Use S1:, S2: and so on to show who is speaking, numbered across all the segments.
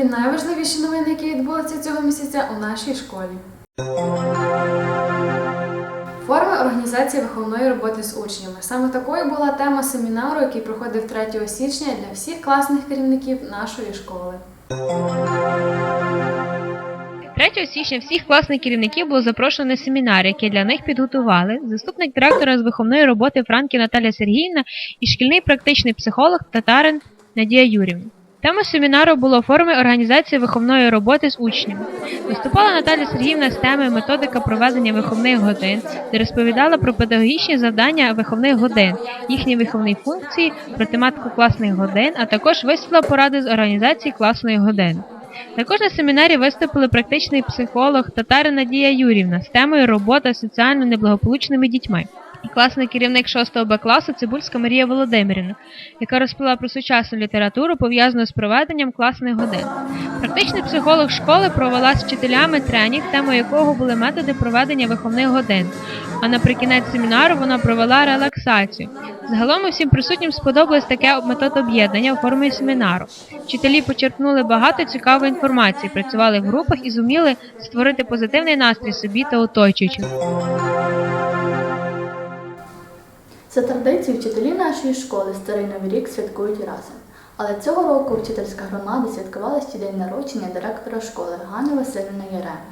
S1: тобі найважливіші новини, які відбулися цього місяця у нашій школі. Форми організації виховної роботи з учнями. Саме такою була тема семінару, який проходив 3 січня для всіх класних керівників нашої школи.
S2: 3 січня всіх класних керівників було запрошено на семінар, який для них підготували заступник директора з виховної роботи Франків Наталя Сергіївна і шкільний практичний психолог татарин Надія Юрівна. Тема семінару було форми організації виховної роботи з учнями. Виступала Наталя Сергіївна з теми методика проведення виховних годин, де розповідала про педагогічні завдання виховних годин, їхні виховні функції, про тематику класних годин, а також висвітлила поради з організації класної години. Також на семінарі виступили практичний психолог Татарина Надія Юрівна з темою робота з соціально неблагополучними дітьми і класний керівник 6 Б класу Цибульська Марія Володимирівна, яка розповіла про сучасну літературу, пов'язану з проведенням класних годин. Практичний психолог школи провела з вчителями тренінг, темою якого були методи проведення виховних годин. А наприкінець семінару вона провела релаксацію. Загалом усім присутнім сподобалось таке метод об'єднання у формі семінару. Вчителі почерпнули багато цікавої інформації, працювали в групах і зуміли створити позитивний настрій собі та оточуючих.
S3: За традицією вчителі нашої школи Старий Новий рік святкують разом. Але цього року вчительська громада святкувала ще день народження директора школи Ганни Васильівни Єреми.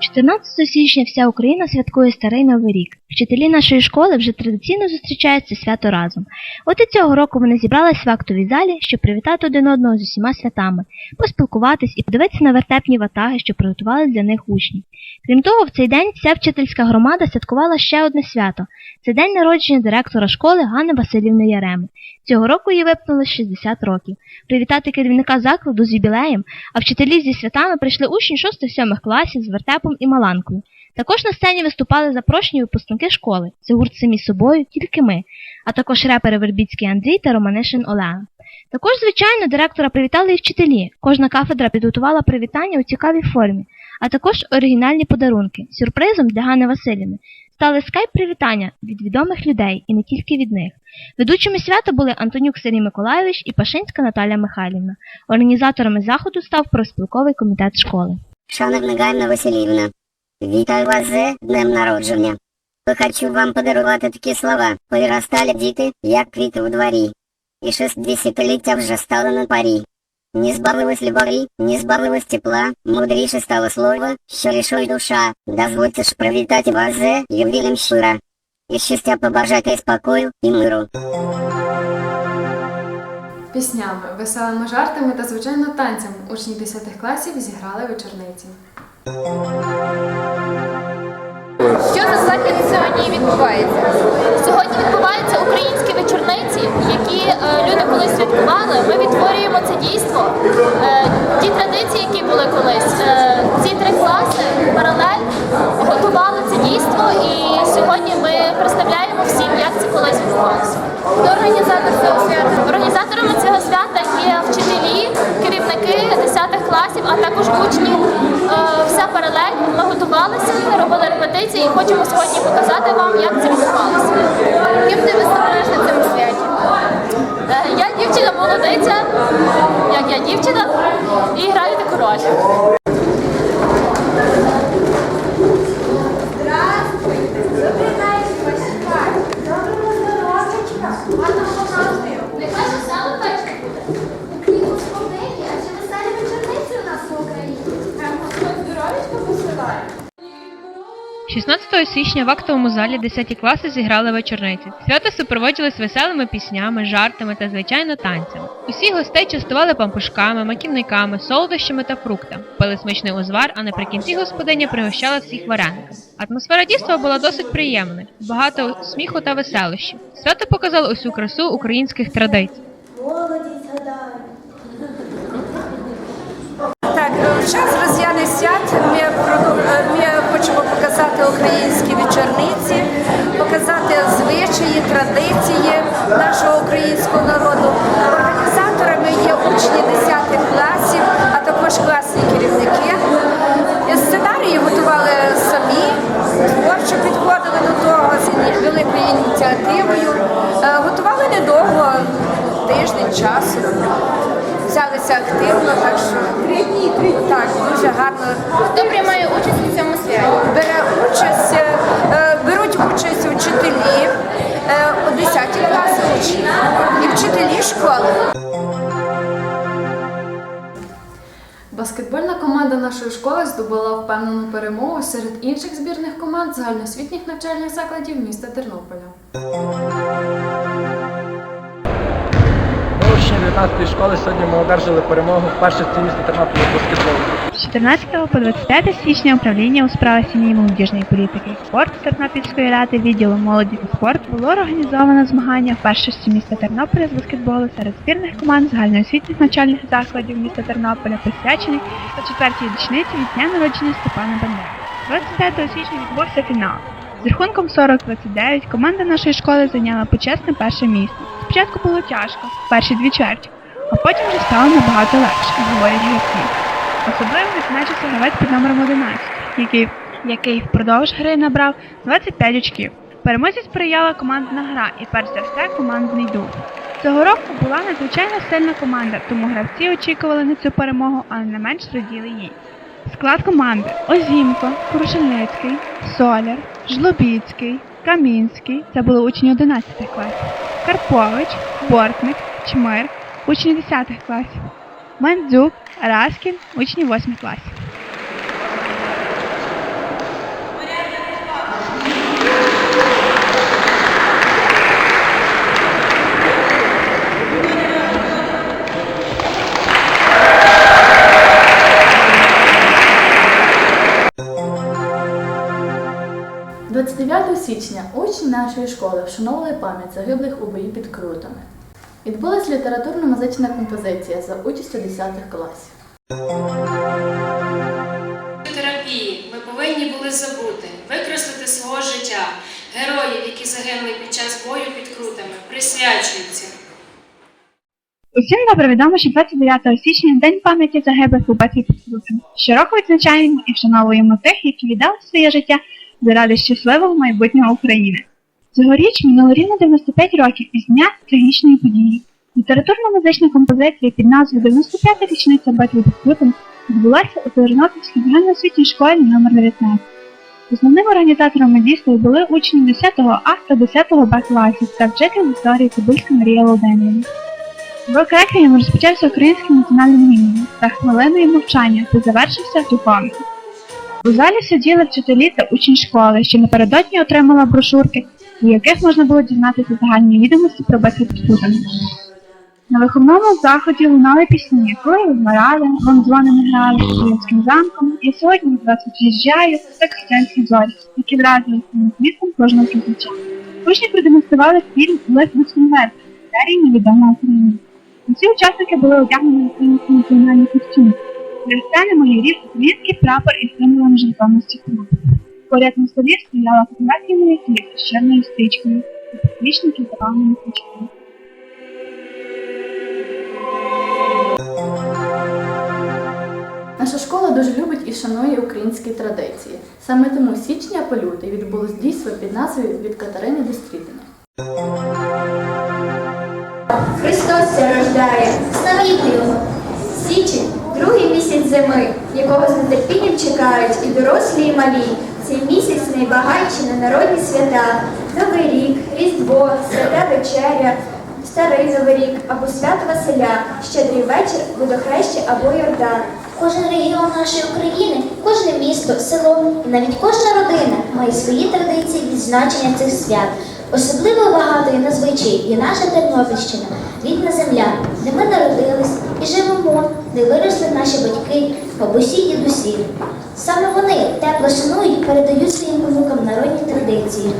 S4: 14 січня вся Україна святкує Старий Новий рік. Вчителі нашої школи вже традиційно зустрічають це свято разом. От і цього року вони зібрались в актовій залі, щоб привітати один одного з усіма святами, поспілкуватись і подивитися на вертепні ватаги, що приготували для них учні. Крім того, в цей день вся вчительська громада святкувала ще одне свято це день народження директора школи Ганни Васильівни Яреми. Цього року їй виповнилось 60 років. Привітати керівника закладу з юбілеєм, а вчителі зі святами прийшли учні 6-7 класів з вертепом і маланкою. Також на сцені виступали запрошені випускники школи. Це гурт самі собою, тільки ми, а також репери Вербіцький Андрій та Романишин Олена. Також, звичайно, директора привітали і вчителі. Кожна кафедра підготувала привітання у цікавій формі, а також оригінальні подарунки. Сюрпризом для Ганни Васильівни стали скайп-привітання від відомих людей і не тільки від них. Ведучими свята були Антонюк Сергій Миколайович і Пашинська Наталя Михайлівна. Організаторами заходу став проспілковий комітет школи.
S5: Шановна Ганна Васильівна, вітаю вас з днем народження. Хочу вам подарувати такі слова. Повиростали діти, як квіти у дворі. І шестдесятиліття вже стало на парі. Не збавилась любові, не збавилась тепла, мудріше стало слово, що рішує душа. Дозвольте ж привітати вас з ювілем щира. І щастя побажати спокою і миру.
S1: Піснями, веселими жартами та, звичайно, танцями учні 10 класів зіграли вечорниці.
S6: Що за захід сьогодні відбувається? Сьогодні відбуваються українські вечорниці, які е, люди колись святкували. Ми відтворюємо це дійство. Робили і хочемо сьогодні показати вам, як це відбувалося. Ким ти виставляєш на цьому святі? Е, Я дівчина молодиця, як я дівчина, і граю таку роль.
S2: 16 січня в актовому залі 10 класи зіграли вечорниці. Свято супроводжувалось веселими піснями, жартами та, звичайно, танцями. Усі гостей частували пампушками, маківниками, солодощами та фруктами, пили смачний узвар, а наприкінці господиня пригощала всіх варениками. Атмосфера дійства була досить приємною, багато сміху та веселощів. Свято показало усю красу українських традицій.
S7: Молодість.
S8: Так, е, час різдвяних свят ми, проду- е, ми хочемо показати вечорниці, показати звичаї, традиції нашого українського народу. Організаторами є учні 10 класів, а також класні керівники. Сценарії готували самі, творчо підходили до того з великою ініціативою. Е, Готували недовго, тиждень часу. Взялися активно, так що так, дуже гарно
S9: Хто приймає участь у цьому святі?
S8: бере участь,
S1: впевнену перемогу серед інших збірних команд загальноосвітніх навчальних закладів міста Тернополя.
S10: Учні 19 школи сьогодні ми одержали перемогу в першості міста Тернополя баскетболу.
S11: З 14 по 25 січня управління у справах сім'ї, молодіжної політики і спорту Тернопільської ради відділу молоді та спорту було організовано змагання в першості міста Тернополя з баскетболу серед збірних команд загальноосвітніх навчальних закладів міста Тернополя, присвячений та четвертій річниці від дня народження Степана Бандери. 25 січня відбувся фінал. З рахунком 40-29 команда нашої школи зайняла почесне перше місце. Спочатку було тяжко, перші дві чверті, а потім вже стало набагато легше, говорять гравці. Особливо відзначився гравець під номером 11, який, який впродовж гри набрав 25 очків. Переможці сприяла командна гра і перш за все командний дух. Цього року була надзвичайно сильна команда, тому гравці очікували на цю перемогу, але не менш раділи їй. Склад команди Озімко, Крушельницький, Соляр, Жлобіцький, Камінський це були учні 11 класів, Карпович, Бортник, Чмир, учні 10 класів, Мандзюк, Раскін, учні 8 класів.
S3: – 29 січня учні нашої школи вшановували пам'ять загиблих у бої під Крутами. Відбулась літературно-музична композиція за участю 10 класів.
S12: терапії ми повинні були забути, викреслити свого життя. Героїв, які загинули під час бою під крутами, присвячуються.
S11: Усім добре відомо, що 29 січня День пам'яті загиблих у битві під Крутом. Щороку відзначаємо і вшановуємо тих, які віддали своє життя заради щасливого майбутнього України. Цьогоріч минуло рівно 95 років із дня трагічної події. Літературно-музична композиція під назвою 95 річниця битви під Крутом відбулася у Тернопільській загальноосвітній школі номер 19. Основним організаторами дійства були учні 10 А та 10-го Б класів та вчитель історії Цибульська Марія Володимирівна. Урок реквієм розпочався українським національним гімном та хвилиною мовчання та завершився духовно. У залі сиділи вчителі та учні школи, що напередодні отримала брошурки, у яких можна було дізнатися загальні відомості про битву під На виховному заході лунали пісні, коли вмирали, вам дзвони грали Київським замком, я сьогодні від вас від'їжджаю, та християнські зорі, які вразили своїм світом кожного слухача. Учні продемонстрували фільм Лев Смерть, серії невідома Україна. Усі учасники були одягнені в українські національні костюми. Для сцени майорів український прапор із символом жертовності крові. Поряд на столі стояла фотографія маяків з чорною стрічкою та посвічники з запалними свічками.
S3: Наша школа дуже любить і шанує українські традиції. Саме тому січня по лютий відбулось дійство під назвою від Катерини до Стрітини.
S13: Христос ся рождає, славімо його. Січень другий місяць зими, якого з нетерпінням чекають і дорослі, і малі. Цей місяць найбагатші на народні свята. Новий рік, Різдво, Свята Вечеря, Старий Новий рік або свято Василя, Щедрий вечір, водохреща або Йордан.
S14: Кожен регіон нашої України, кожне місто, село і навіть кожна родина має свої традиції відзначення цих свят. Особливо багатою на звичаї є наша Тернопільщина, рідна земля, де ми народились і живемо, де виросли наші батьки, бабусі і дідусі. Саме вони тепло шанують і передають своїм онукам народні традиції.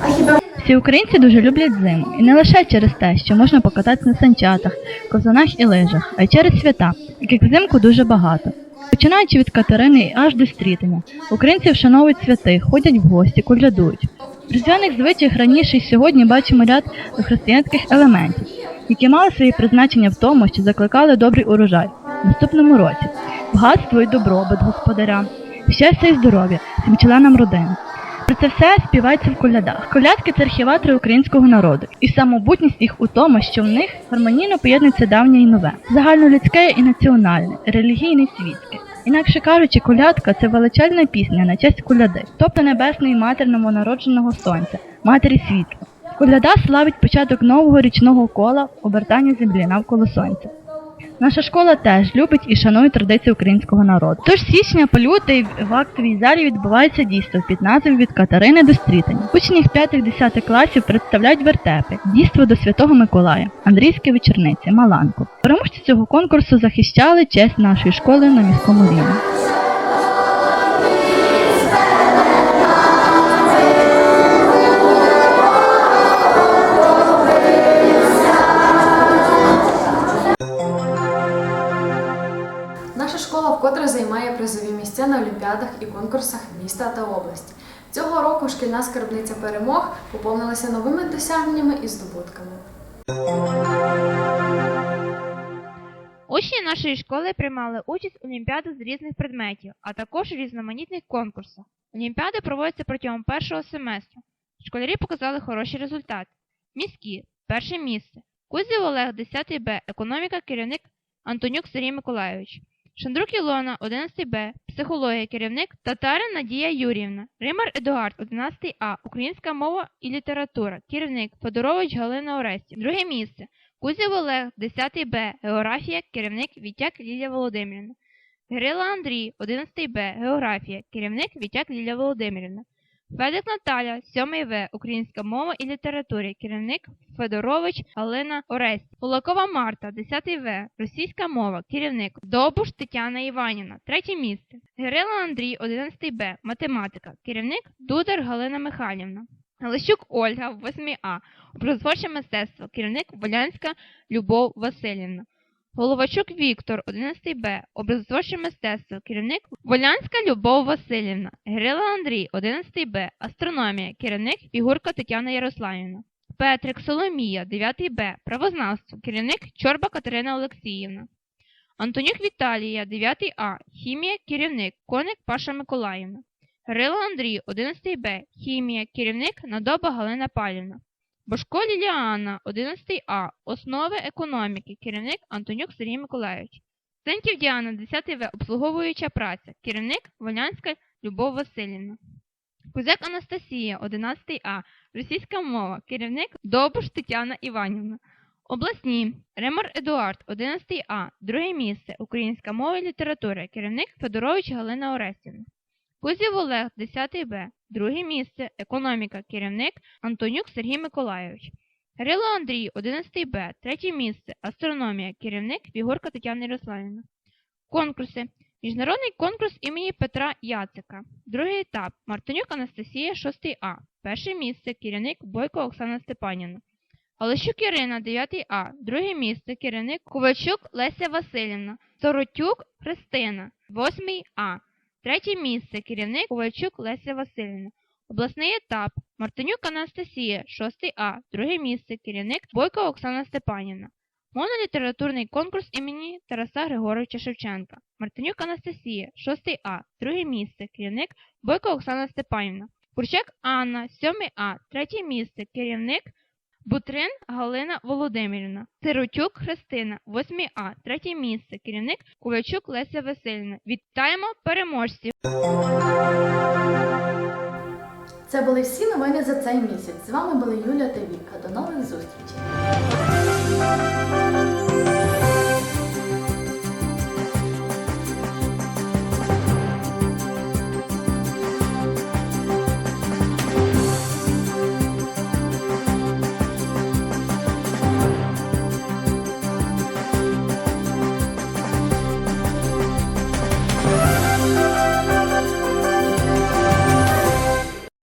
S13: А хіба
S15: Всі українці дуже люблять зиму, і не лише через те, що можна покататися на санчатах, ковзанах і лижах, а й через свята, яких взимку дуже багато. Починаючи від Катерини і аж до стрітення, українці вшановують святих, ходять в гості, колядують. В різдвяних звичаях раніше і сьогодні бачимо ряд християнських елементів, які мали своє призначення в тому, що закликали добрий урожай в наступному році, багатство і добробут господаря, щастя і здоров'я всім членам родини. Про це все співається в колядах. Колядки це архіватори українського народу, і самобутність їх у тому, що в них гармонійно поєднується давнє і нове, загальнолюдське і національне, релігійне і світське. Інакше кажучи, колядка це величезна пісня на честь коляди, тобто небесної матері новонародженого сонця, матері світла. Коляда славить початок нового річного кола обертання землі навколо сонця. Наша школа теж любить і шанує традиції українського народу. Тож січня по лютий в актовій залі відбувається дійство під назвою від Катерини до Стрітання. Учні 5-10 класів представляють вертепи, дійство до Святого Миколая, Андрійські вечорниці, Маланку. Переможці цього конкурсу захищали честь нашої школи на міському рівні.
S1: На олімпіадах і конкурсах міста та області. Цього року шкільна скарбниця перемог поповнилася новими досягненнями і здобутками.
S9: Учні нашої школи приймали участь у олімпіадах з різних предметів, а також у різноманітних конкурсах. Олімпіади проводяться протягом першого семестру. Школярі показали хороші результати. Міські перше місце. Кузів Олег, 10 Б, економіка, керівник Антонюк Сергій Миколайович. Шандрук Ілона, 11 Б, психологія, керівник Татарин Надія Юріївна. Римар Едуард, 11 А, українська мова і література, керівник Федорович Галина Оресті. Друге місце. Кузів Олег, 10 Б, географія, керівник Вітяк Лілія Володимирівна. Грила Андрій, 11 Б, географія, керівник Вітяк Лілія Володимирівна. Федик Наталя, 7 В, українська мова і література, керівник Федорович Галина Оресті. Полакова Марта, 10 В, російська мова, керівник Довбуш Тетяна Іванівна, третє місце. Гирила Андрій, 11 Б, математика, керівник Дудар Галина Михайлівна. Галищук Ольга, 8 А, образотворче мистецтво, керівник Волянська Любов Васильівна. Головачук Віктор, 11 Б, образотворче мистецтво, керівник Волянська Любов Васильівна. Гирила Андрій, 11 Б, астрономія, керівник Фігурка Тетяна Ярославівна. Петрик Соломія, 9 Б, правознавство, керівник Чорба Катерина Олексіївна. Антонюк Віталія, 9 А, хімія, керівник Коник Паша Миколаївна. Грила Андрій, 11 Б, хімія, керівник Надоба Галина Палівна. Бошко Ліліана, 11 А, основи економіки, керівник Антонюк Сергій Миколайович. Сеньків Діана, 10 В, обслуговуюча праця, керівник Волянська Любов Васильівна. Кузяк Анастасія, 11 А, російська мова, керівник Довбуш Тетяна Іванівна. Обласні Ремор Едуард, 11 А, друге місце, українська мова і література, керівник Федорович Галина Орестівна. Кузів Олег, 10 Б, друге місце, економіка, керівник Антонюк Сергій Миколайович. Грило Андрій, 11 Б, третє місце, астрономія, керівник Фігурка Тетяна Ярославівна. Конкурси. Міжнародний конкурс імені Петра Яцика. Другий етап. Мартинюк Анастасія, 6 А. Перше місце, керівник Бойко Оксана Степанівна. Олещук Ірина, 9 А. Друге місце, керівник Ковальчук Леся Васильівна. Соротюк Христина, 8 А. Третє місце, керівник Ковальчук Леся Васильівна. Обласний етап. Мартинюк Анастасія, 6 А. Друге місце, керівник Бойко Оксана Степанівна. Монолітературний конкурс імені Тараса Григоровича Шевченка. Мартинюк Анастасія, 6 А. Друге місце, керівник Бойко Оксана Степанівна. Курчак Анна, 7 А. Третє місце, керівник Бутрин Галина Володимирівна. Сиротюк Христина, 8 А. Третє місце, керівник Ковальчук Леся Васильівна. Вітаємо переможців!
S3: Це були всі новини за цей місяць. З вами були Юля та